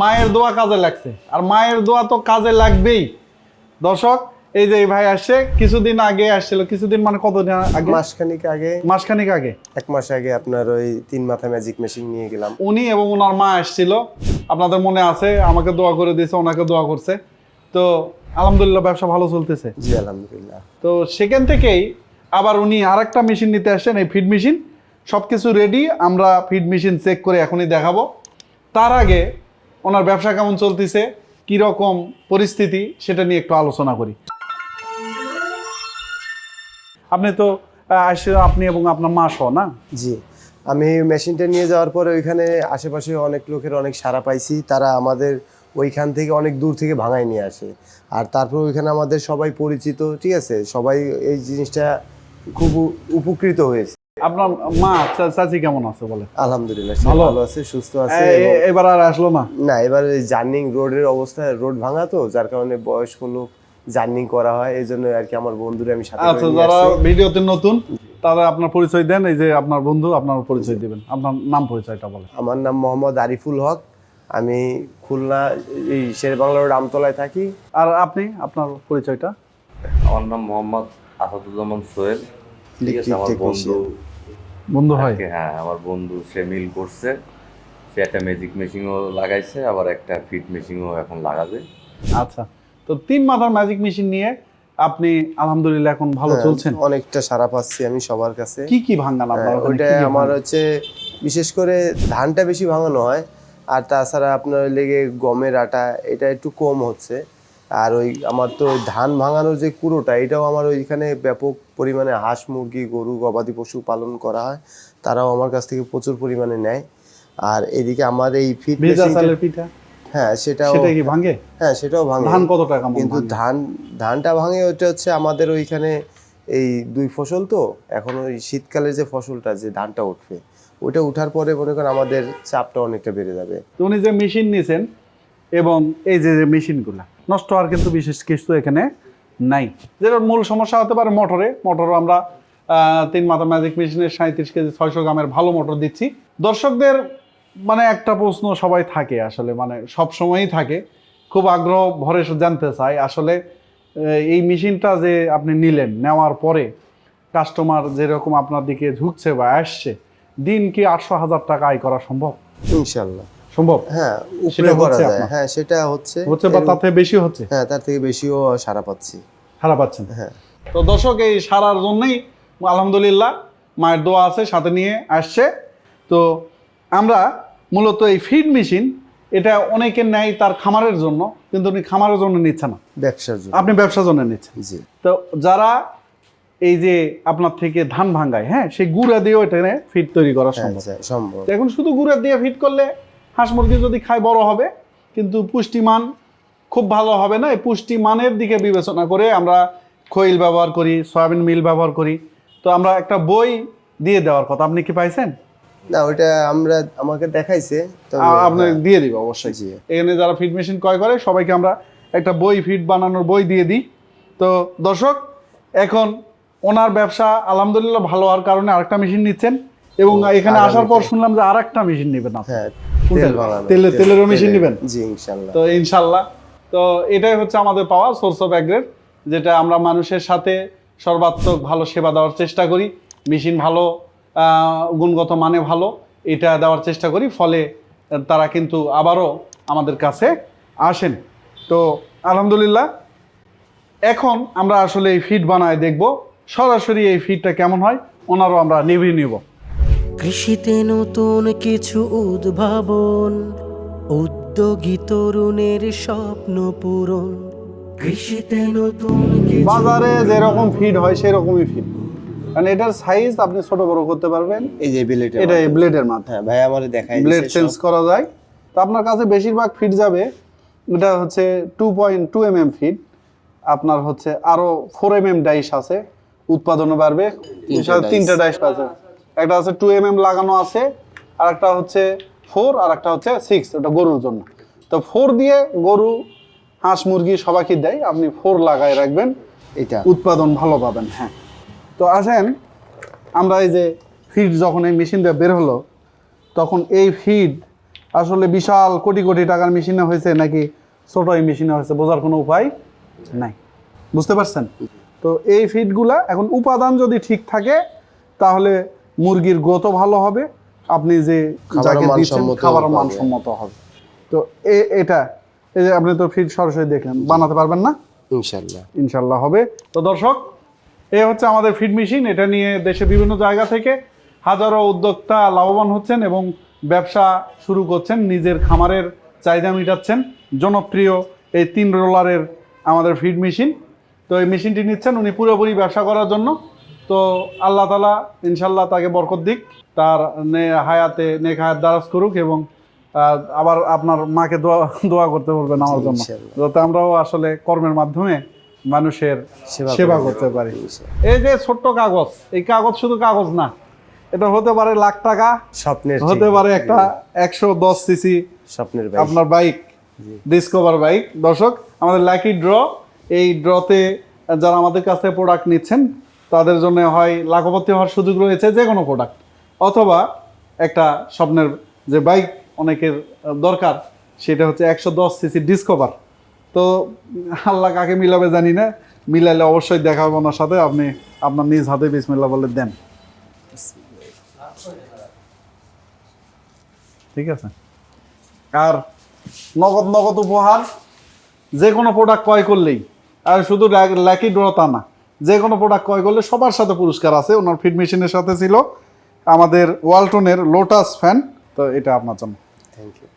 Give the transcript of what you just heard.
মায়ের দোয়া কাজে লাগছে। আর মায়ের দোয়া তো কাজে লাগবেই। দর্শক এই যে এই ভাই আসছে কিছুদিন আগে আসছিল। কিছুদিন মানে কতদিন আগে? মাসখানিক আগে। মাসখানিক আগে। এক মাস আগে আপনার ওই তিন মাথা ম্যাজিক মেশিন নিয়ে গেলাম। উনি এবং ওনার মা আসছিল। আপনাদের মনে আছে আমাকে দোয়া করে দিয়েছে ওনাকে দোয়া করছে। তো আলহামদুলিল্লাহ ব্যবসা ভালো চলতেছে। জি আলহামদুলিল্লাহ। তো সেখান থেকেই আবার উনি আরেকটা মেশিন নিতে আসছেন এই ফিড মেশিন সব কিছু রেডি আমরা ফিড মেশিন চেক করে এখনই দেখাবো। তার আগে ওনার ব্যবসা কেমন চলতেছে কীরকম পরিস্থিতি, সেটা নিয়ে একটু আলোচনা করি। আপনি তো আসছে আপনি এবং আপনার মা সহ, না? জি। আমি মেশিনটা নিয়ে যাওয়ার পরে ওইখানে আশেপাশে অনেক লোকের অনেক সাড়া পাইছি, তারা আমাদের ওইখান থেকে অনেক দূর থেকে ভাঙায় নিয়ে আসে। আর তারপর ওইখানে আমাদের সবাই পরিচিত, ঠিক আছে? সবাই এই জিনিসটা খুব উপকৃত হয়েছে। আপনার মা চাচি কেমন আছে বলে আলহামদুলিল্লাহ ভালো? আছে সুস্থ আছে এবার আর আসলো না? না এবার জার্নিং রোডের অবস্থা রোড ভাঙা তো যার কারণে বয়স্ক লোক জার্নিং করা হয় এই জন্য আর কি আমার বন্ধুরা আমি সাথে আচ্ছা যারা ভিডিওতে নতুন তারা আপনার পরিচয় দেন এই যে আপনার বন্ধু আপনার পরিচয় দিবেন। আপনার নাম পরিচয়টা বলেন। আমার নাম মোহাম্মদ আরিফুল হক আমি খুলনা এই শের বাংলা রোড আমতলায় থাকি। আর আপনি আপনার পরিচয়টা? আমার নাম মোহাম্মদ আসাদুজ্জামান সোহেল ঠিক আছে আমার বন্ধু বন্ধু হয়। হ্যাঁ আমার বন্ধু সে মিল করছে। সে একটা ম্যাজিক মেশিনও লাগাইছে আবার একটা ফিট মেশিনও এখন লাগাবে। আচ্ছা তো তিন মাথার ম্যাজিক মেশিন নিয়ে আপনি আলহামদুলিল্লাহ এখন ভালো হ্যাঁ, চলছেন। অনেকটা সারা পাচ্ছি আমি সবার কাছে। কি কি ভাঙান আপনার হ্যাঁ, ওইটা আমার হচ্ছে বিশেষ করে ধানটা বেশি ভাঙানো হয় আর তাছাড়া আপনার লেগে গমের আটা এটা একটু কম হচ্ছে। আর ওই আমার তো ধান ভাঙানোর যে কুড়োটা এটাও আমার ওইখানে ব্যাপক পরিমাণে হাঁস মুরগি গরু গবাদি পশু পালন করা হয়। তারাও আমার কাছ থেকে প্রচুর পরিমাণে নেয়। আর এদিকে আমার এই ফিট পিঠা হ্যাঁ সেটাও সেটা কি ভাঙে? হ্যাঁ সেটাও ভাঙে। ধান কত টাকা কিন্তু ধান ধানটা ভাঙে ওইটা হচ্ছে আমাদের ওইখানে এই দুই ফসল তো এখন ওই শীতকালে যে ফসলটা যে ধানটা উঠবে ওইটা উঠার পরে মনে করেন আমাদের চাপটা অনেকটা বেড়ে যাবে। উনি যে মেশিন নিয়েছেন এবং এই যে যে মেশিনগুলা নষ্ট হওয়ার কিন্তু বিশেষ কিছু এখানে নাই। যেটা মূল সমস্যা হতে পারে মোটরে। মোটরও আমরা তিন মাথা ম্যাজিক মেশিনের সাঁত্রিশ কেজি, ছয়শো গ্রামের ভালো মোটর দিচ্ছি। দর্শকদের মানে একটা প্রশ্ন সবাই থাকে আসলে মানে সব সময়ই থাকে। খুব আগ্রহ ভরে জানতে চায়। আসলে এই মেশিনটা যে আপনি নিলেন, নেওয়ার পরে কাস্টমার যেরকম আপনার দিকে ঝুঁকছে বা আসছে, দিন কি আটশো হাজার টাকা আয় করা সম্ভব? ইনশাল্লাহ সম্ভব? হ্যাঁ উপরে করা যায়। হ্যাঁ সেটা হচ্ছে হচ্ছে বা তার থেকে বেশি হচ্ছে? হ্যাঁ তার থেকে বেশিও সারা পাচ্ছি। খারাপ পাচ্ছেন। হ্যাঁ। তো দর্শক এই সারার জন্যই আলহামদুলিল্লাহ মায়ের দোয়া আছে সাথে নিয়ে আসছে। তো আমরা মূলত এই ফিড মেশিন এটা অনেকের নেয় তার খামারের জন্য কিন্তু উনি খামারের জন্য নিচ্ছে না। ব্যবসার জন্য। আপনি ব্যবসার জন্য নিচ্ছেন। জি। তো যারা এই যে আপনার থেকে ধান ভাঙ্গায় হ্যাঁ সেই গুঁড়া দিয়েও এটা ফিড তৈরি করা হ্যাঁ সম্ভব। এখন শুধু গুঁড়া দিয়ে ফিট করলে হাঁস মুরগি যদি খায় বড় হবে কিন্তু পুষ্টিমান খুব ভালো হবে না এই পুষ্টিমানের দিকে বিবেচনা করে আমরা খৈল ব্যবহার করি সয়াবিন মিল ব্যবহার করি। তো আমরা একটা বই দিয়ে দেওয়ার কথা আপনি কি পাইছেন? না ওইটা আমরা আমাকে দেখাইছে আপনি হ্যাঁ, দিয়ে দিব অবশ্যই। এখানে যারা ফিড মেশিন ক্রয় করে সবাইকে আমরা একটা বই ফিড বানানোর বই দিয়ে দিই। তো দর্শক এখন ওনার ব্যবসা আলহামদুলিল্লাহ ভালো হওয়ার কারণে আরেকটা মেশিন নিচ্ছেন এবং এখানে আসার পর শুনলাম যে আরেকটা মেশিন নেবেন হ্যাঁ? তেল বানানো তেলে- তেল- তেলেরও মেশিন তেলের- নিবেন? জি ইনশাল্লাহ। তো ইনশাল্লাহ। তো এটাই হচ্ছে আমাদের পাওয়া সোর্স অফ অ্যাগ্রেড যেটা আমরা মানুষের সাথে সর্বাত্মক ভালো সেবা দেওয়ার চেষ্টা করি। মেশিন ভালো গুণগত মানে ভালো এটা দেওয়ার চেষ্টা করি ফলে তারা কিন্তু আবারও আমাদের কাছে আসেন। তো আলহামদুলিল্লাহ এখন আমরা আসলে এই ফিড বানায় দেখব। সরাসরি এই ফিডটা কেমন হয় ওনারও আমরা নিবি নিব। কৃষিতে নতুন কিছু উদ্ভাবন উদ্যোগী তরুণের স্বপ্ন পূরণ। কৃষিতে নতুন বাজারে যেরকম ফিড হয় সেরকমই ফিড কারণ এটার সাইজ আপনি ছোট বড় করতে পারবেন। এই যে বিলেট এটা ব্লেডের মাধ্যমে। হ্যাঁ ভাই আমারে দেখাই ব্লেড চেঞ্জ করা যায়। তো আপনার কাছে বেশিরভাগ ফিট যাবে। এটা হচ্ছে two point two M M fit আপনার হচ্ছে আরও ফোর এম এম ডাইস আছে। উৎপাদনও বাড়বে। তিনটা তিনটা ডাইস আছে। একটা আছে টু এম এম লাগানো আছে আর একটা হচ্ছে ফোর আর একটা হচ্ছে সিক্স ওটা গরুর জন্য। তো ফোর দিয়ে গরু হাঁস মুরগি সবাইকে দেয় আপনি ফোর লাগায় রাখবেন এটা। উৎপাদন ভালো পাবেন হ্যাঁ। তো আসেন আমরা এই যে ফিড যখন এই মেশিন দিয়ে বের হলো তখন এই ফিড আসলে বিশাল কোটি কোটি টাকার মেশিনে হয়েছে নাকি ছোট এই মেশিনে হয়েছে বোঝার কোনো উপায় নাই। বুঝতে পারছেন? তো এই ফিডগুলা এখন উপাদান যদি ঠিক থাকে তাহলে মুরগির গ্রোথও ভালো হবে। আপনি যে যাকে দিচ্ছেন খাবার মানসম্মত হবে। তো এ- এটা এই যে আপনি তো ফিড সরাসরি দেখলেন বানাতে পারবেন না? ইনশাল্লাহ ইনশাল্লাহ হবে। তো দর্শক এই হচ্ছে আমাদের ফিড মেশিন এটা নিয়ে দেশে বিভিন্ন জায়গা থেকে হাজারো উদ্যোক্তা লাভবান হচ্ছেন এবং ব্যবসা শুরু করছেন নিজের খামারের চাহিদা মেটাচ্ছেন। জনপ্রিয় এই তিন রোলারের আমাদের ফিড মেশিন তো এই মেশিনটি নিচ্ছেন উনি পুরোপুরি ব্যবসা করার জন্য। তো আল্লাহ তালা ইনশাল্লাহ তাকে বরকত দিক তার নে হায়াতে নেক হায়াত দারাজ করুক এবং আবার আপনার মাকে দোয়া দোয়া করতে বলবেন আমার জন্য। যাতে আমরাও আসলে কর্মের মাধ্যমে মানুষের সেবা সেবা করতে পারি। এই যে ছোট্ট কাগজ এই কাগজ শুধু কাগজ না এটা হতে পারে লাখ টাকা স্বপ্নের হতে পারে একটা একশো দশ সিসি স্বপ্নের আপনার বাইক ডিসকভার বাইক। দর্শক আমাদের লাকি ড্র এই ড্রতে যারা আমাদের কাছ থেকে প্রোডাক্ট নিচ্ছেন তাদের জন্য হয় লাখপতি হওয়ার সুযোগ রয়েছে যে কোনো প্রোডাক্ট অথবা একটা স্বপ্নের যে বাইক অনেকের দরকার, সেটা হচ্ছে একশো দশ সিসি ডিসকভার তো আল্লাহ কাকে মিলাবে জানি না। মিলাইলে অবশ্যই দেখা হবে ওনার সাথে। আপনি আপনার নিজ হাতে বিসমিল্লা বলে দেন। ঠিক আছে? আর নগদ নগদ উপহার যে কোনো প্রোডাক্ট ক্রয় করলেই। আর শুধু ল্যাকি ড্র তা না। যে কোনো প্রোডাক্ট ক্রয় করলে সবার সাথে পুরস্কার আছে। ওনার ফিড মেশিনের সাথে ছিল। আমাদের ওয়ালটনের লোটাস ফ্যান তো এটা আপনার জন্য। Thank you